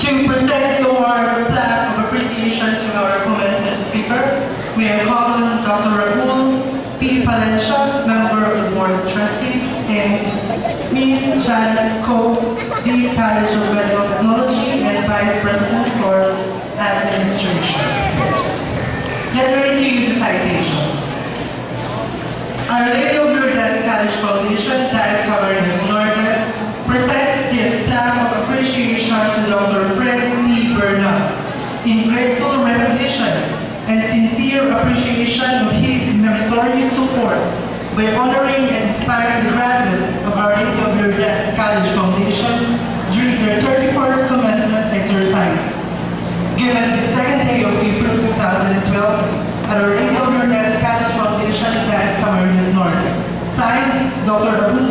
To present the award plaque of appreciation to our commencement speaker, we are calling Dr. Raul P. Valencia, member of the Board of Trustees, and Ms. Janet Ko, Dean College of Medical Technology and Vice President for Administration. Let me read to you the citation. Our Lady of Lourdes College Foundation, in grateful recognition and sincere appreciation of his meritorious support by honoring and inspiring the graduates of Our Lady of College Foundation during their 34th commencement exercise given the second day of April 2012 at our Lady of Catholic Foundation at Camarines Norte. Signed, Dr. Arun